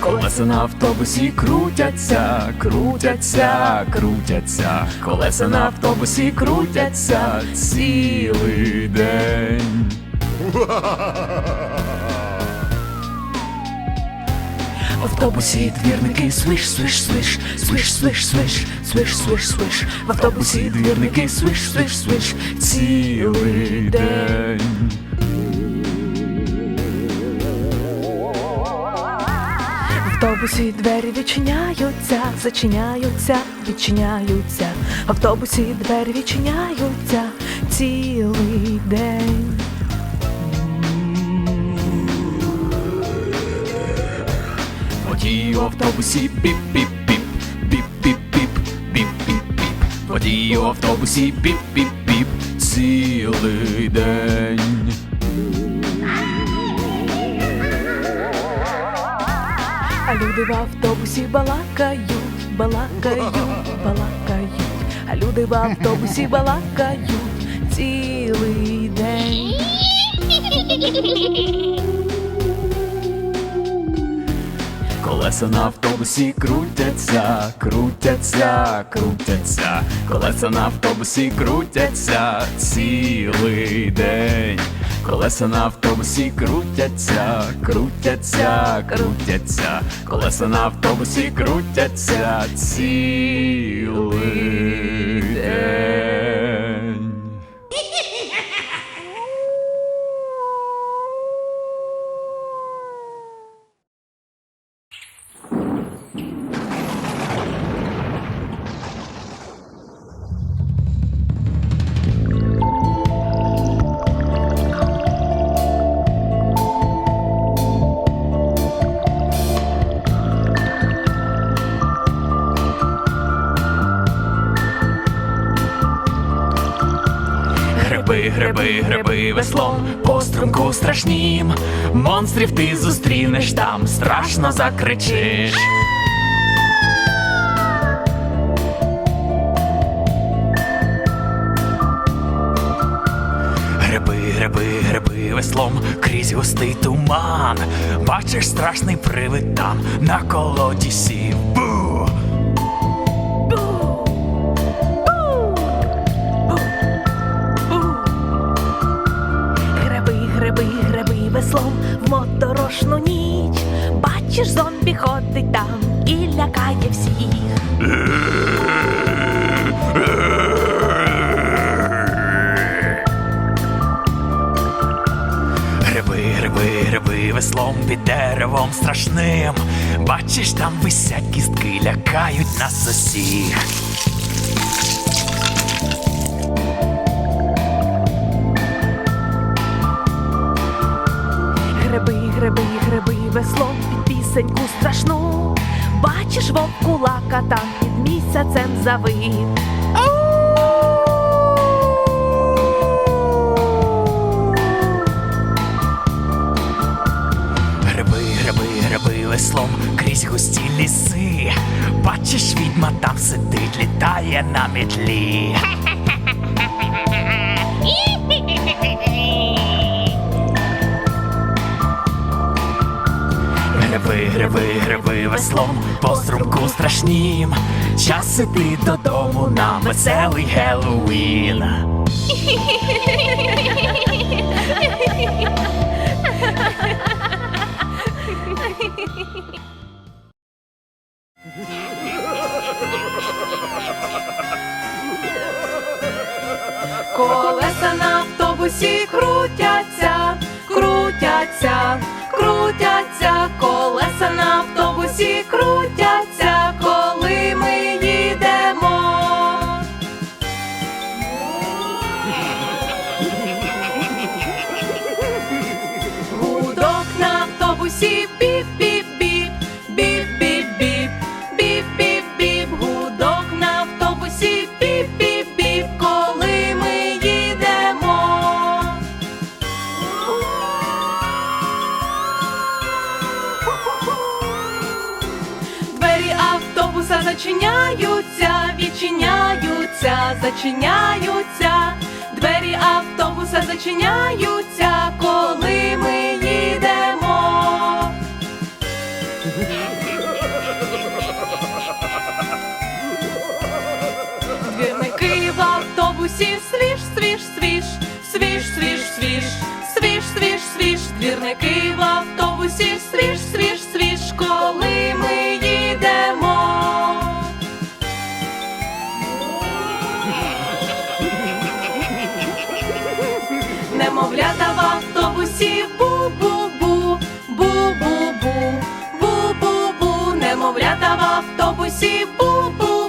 Колеса на автобусі крутяться, крутяться, крутяться. Колеса на автобусі крутяться цілий день. В автобусі двірники свиш, свиш, свиш, свиш, свиш, свиш, свиш, свиш, свиш. В автобусі двірники свиш, свиш, свиш, цілий день. Автобусі двері відчиняються, зачиняються, відчиняються. Автобусі двері відчиняються цілий день. Водій у автобусі піп-піп-піп, піп-піп-піп, піп-піп-піп. Водій у автобусі піп-піп-піп, цілий день. А люди в автобусі балакають, балакають, балакають. А люди в автобусі балакають цілий день. Колеса на автобусі крутяться, крутяться, крутяться. Колеса на автобусі крутяться цілий день. Колеса на автобусі крутяться, крутяться, крутяться. Колеса на автобусі крутяться цілий Гриби, гриби, веслом по струмку страшнім. Монстрів ти зустрінеш там, страшно закричиш. Гриби, гриби, гриби веслом крізь густий туман. Бачиш страшний привид там на колоді сів. Деревом страшним. Бачиш, там висять кістки, лякають нас усіх. Гриби, гриби, гриби веслом під пісеньку страшну. Бачиш вовкулака там під місяцем завив. Веслом крізь густі ліси. Бачиш, відьма там сидить, літає на метлі. Гриби, гриби, гриби веслом по струмку страшнім. Час іти додому на веселий Геловін. Колеса на автобусі крутяться, зачиняються, відчиняються, зачиняються. Двері автобуса зачиняються, коли ми їдемо. Двірники в автобусі свіж, свіж, свіж, свіж, свіж, свіж, свіж, свіж, свіж, двірники в автобусі свіж, свіж, свіж, коли ми Немовлята в автобусі бу-бу-бу, бу-бу-бу, бу-бу-бу, немовлята в автобусі бу-бу-бу,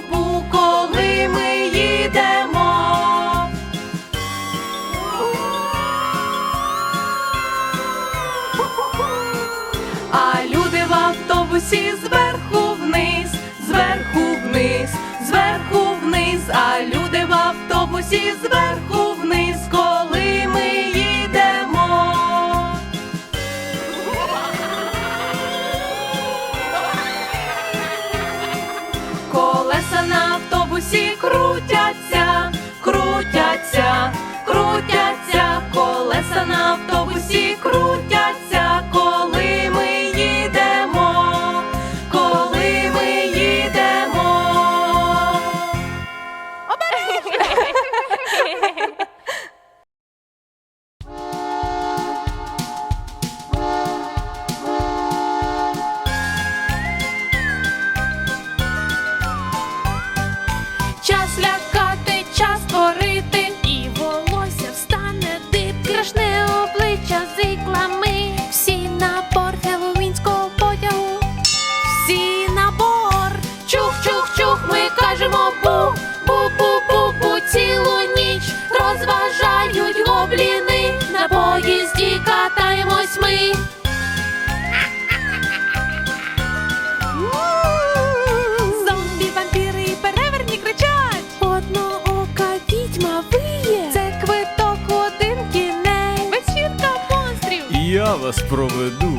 вас проведу.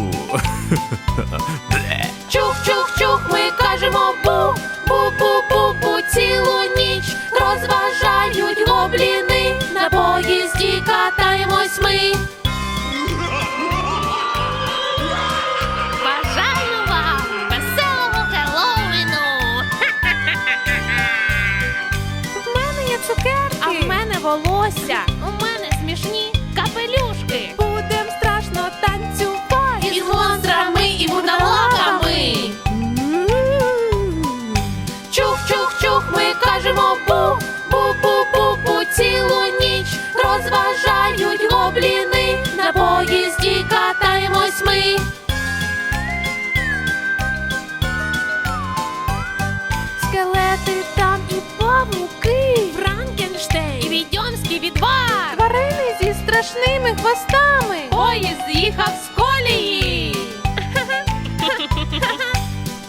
Ми. Скелети там і павуки. Франкенштейн і відьомський відвар. Тварини зі страшними хвостами. Поїзд їхав з колії.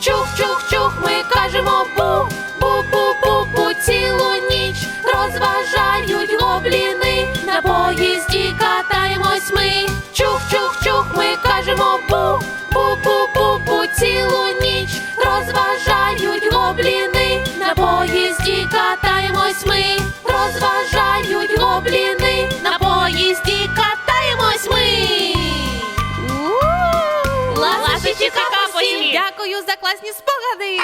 Чух-чух-чух, ми кажемо бу, бу-бу-бу-бу цілу ніч розважають гобліни. На поїзді катаємось ми. Дякую за класні спогади.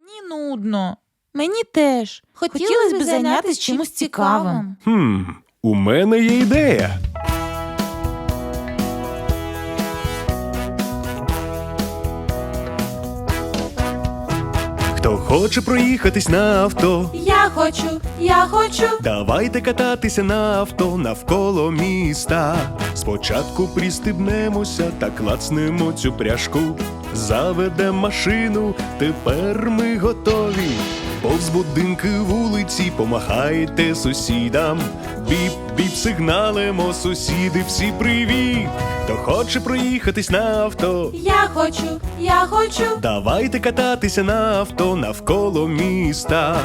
Ні, нудно. Мені теж. Хотілося б зайнятися чимось цікавим. Хм, у мене є ідея. Хто хоче проїхатись на авто, Я хочу, я хочу. давайте кататися на авто навколо міста. Спочатку пристебнемося та клацнемо цю пряжку. Заведемо машину, тепер ми готові. Повз будинки вулиці помахайте сусідам. Біп-біп сигналимо, сусіди всі привіт. Хто хоче проїхатись на авто, Я хочу, я хочу. Давайте кататися на авто навколо міста.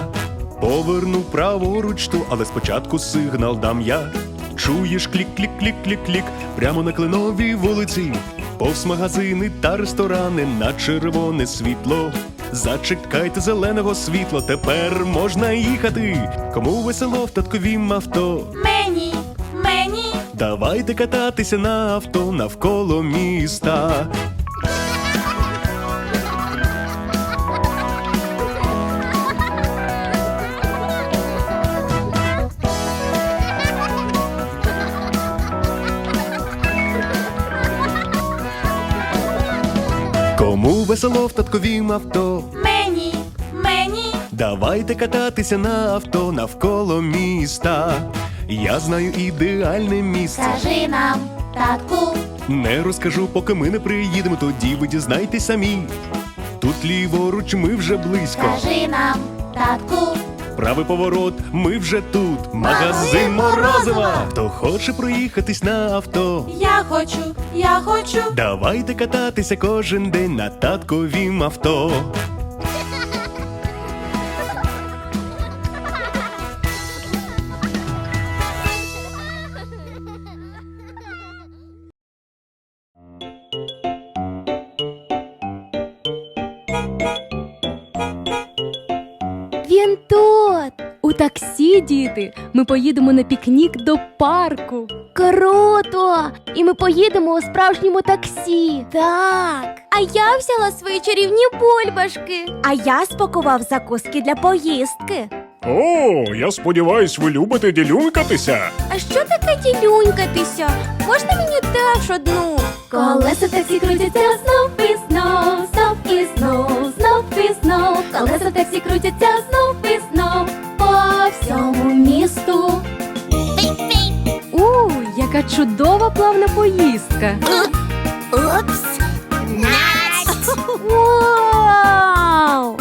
Поверну праворуч ту, але спочатку сигнал дам я. Чуєш клік-клік-клік-клік-клік прямо на кленовій вулиці. Повз магазини та ресторани на червоне світло. Зачекайте зеленого світла, тепер можна їхати. Кому весело в татковім авто? Мені, мені. Давайте кататися на авто навколо міста. Весело в татковім авто? Мені, мені. Давайте кататися на авто навколо міста. Я знаю ідеальне місце. Скажи нам, татку, Не розкажу, поки ми не приїдемо, тоді ви дізнайтесь самі. Тут ліворуч, ми вже близько. скажи нам, татку, Правий поворот, ми вже тут. Магазин морозива. Хто хоче проїхатись на авто? Я хочу, я хочу. Давайте кататися кожен день на татковім авто. Він тут. Таксі, діти. Ми поїдемо на пікнік до парку. Круто! І ми поїдемо у справжньому таксі. Так. А я взяла свої чарівні бульбашки. А я спакував закуски для поїздки. О, я сподіваюсь, ви любите ділюнькатися. А що таке ділюнькатися? Можна мені теж одну? Колеса таксі крутяться знов і знов, знов і знов, знов і знов. Колеса таксі крутяться знов і знов по всьому місту. У, яка чудова плавна поїздка. Вау!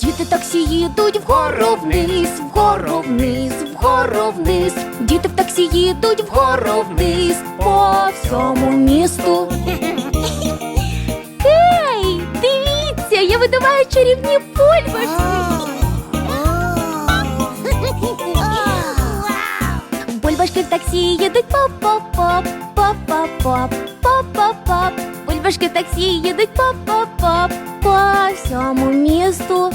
Діти таксі їдуть вгору вниз, вгору вниз, вгору вниз. Діти в таксі їдуть вгору вниз по всьому місту. Я видаваю чарівні бульбашки. Бульбашки в таксі їдуть поп-поп-поп, поп-поп-поп, поп-поп-поп. Бульбашки в таксі їдуть поп-поп-поп по всьому місту.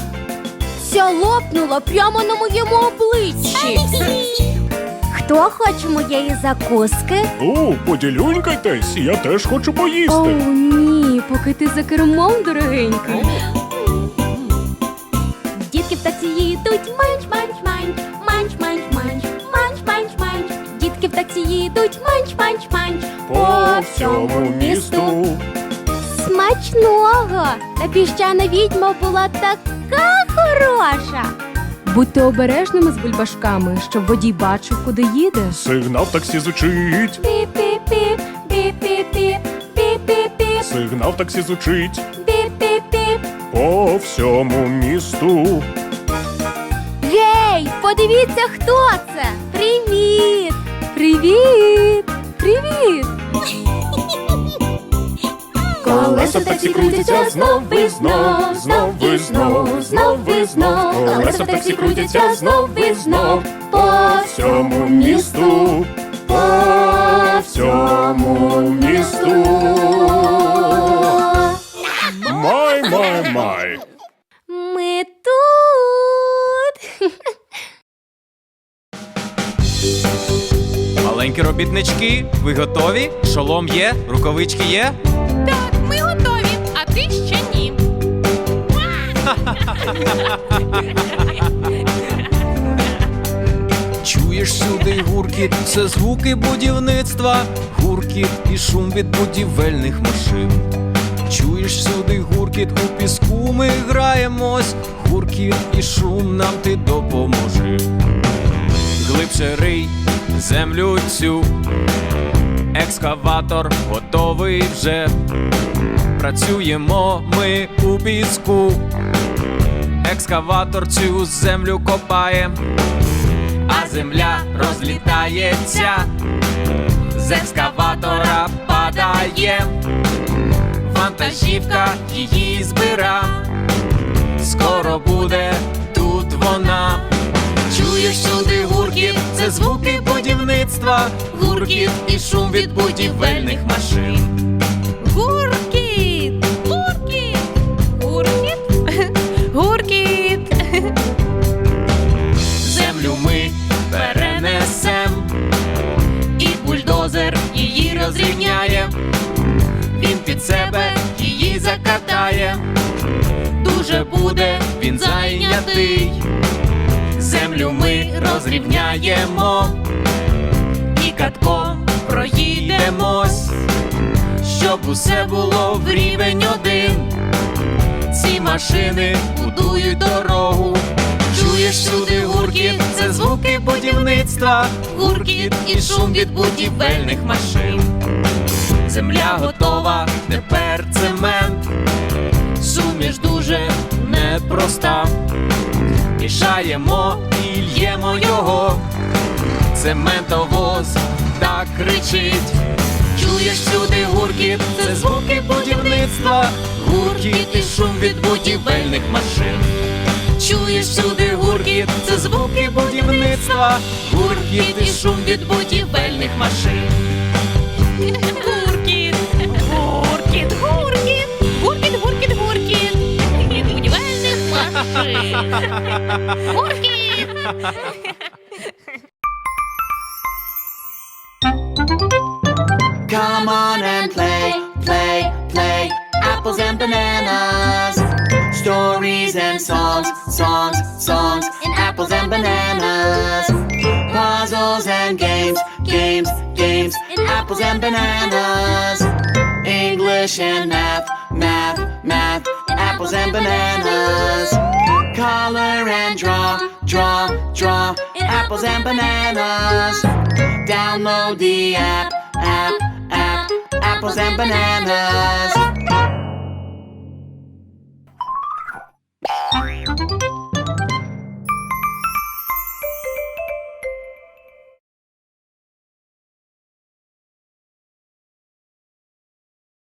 Ця лопнула прямо на моєму обличчі. Хто хоче моєї закуски? О, поділюнькайтесь, я теж хочу О, поїсти. ні, поки ти за кермом, дорогенька. Дітки в таксі їдуть манч, манч, манч, манч, манч, манч, манч, манч, манч. Дітки в таксі їдуть манч, манч, манч по всьому місту. Смачного! Та піщана відьма була така хороша. Будьте обережними з бульбашками, щоб водій бачив, куди їде. Сигнал таксі звучить. Піп-піп-піп, піп-піп-піп, Сигнал таксі звучить піп-піп-піп. по всьому місту. Гей, подивіться, хто це! Привіт! Привіт! Привіт! Колеса таксі крутяться знов і знов, знов і знов, знов і знов. Колеса в таксі крутяться знов і знов по всьому місту, по всьому місту. Маленькі робітнички, ви готові? Шолом є, рукавички є. Так, ми готові, а ти ще ні. Чуєш сюди гуркіт, це звуки будівництва, гуркіт і шум від будівельних машин. Чуєш сюди гуркіт, у піску ми граємось, гуркіт і шум нам ти допоможи. Глибше рий землю цю, екскаватор готовий вже. Працюємо ми у піску, екскаватор цю землю копає а земля розлітається, з екскаватора падає, вантажівка її збира, скоро буде тут вона. Чую всюди гуркіт, це звуки будівництва, гуркіт і шум від будівельних машин. Гуркіт, гуркіт, гуркіт, гуркіт. Землю ми перенесем, і бульдозер її розрівняє. Він під себе її закатає. Дуже буде він зайнятий. Землю ми розрівняємо і катком проїдемось, щоб усе було в рівень один. Ці машини будують дорогу. Чуєш сюди гуркіт, це звуки будівництва, гуркіт і шум від будівельних машин. Земля готова, тепер цемент. Суміш дуже непроста. Мішаємо і л'ємо його. Цементовоз так кричить. Чуєш сюди гуркіт, це звуки будівництва, гуркіт і шум від будівельних машин. Чуєш сюди гуркіт, це звуки будівництва, гуркіт і шум від будівельних машин. Гуркіт, гуркіт, гуркіт, гуркіт, гуркіт, гуркіт. Come on and play, play, play. Apples and bananas. Stories and songs, songs, songs. And apples and bananas. Puzzles and games, games, games. In apples and bananas. English and math, math, math. Apples and bananas. Color and draw, draw, draw. In Apples and bananas. Download the app, app, app. Apples and bananas.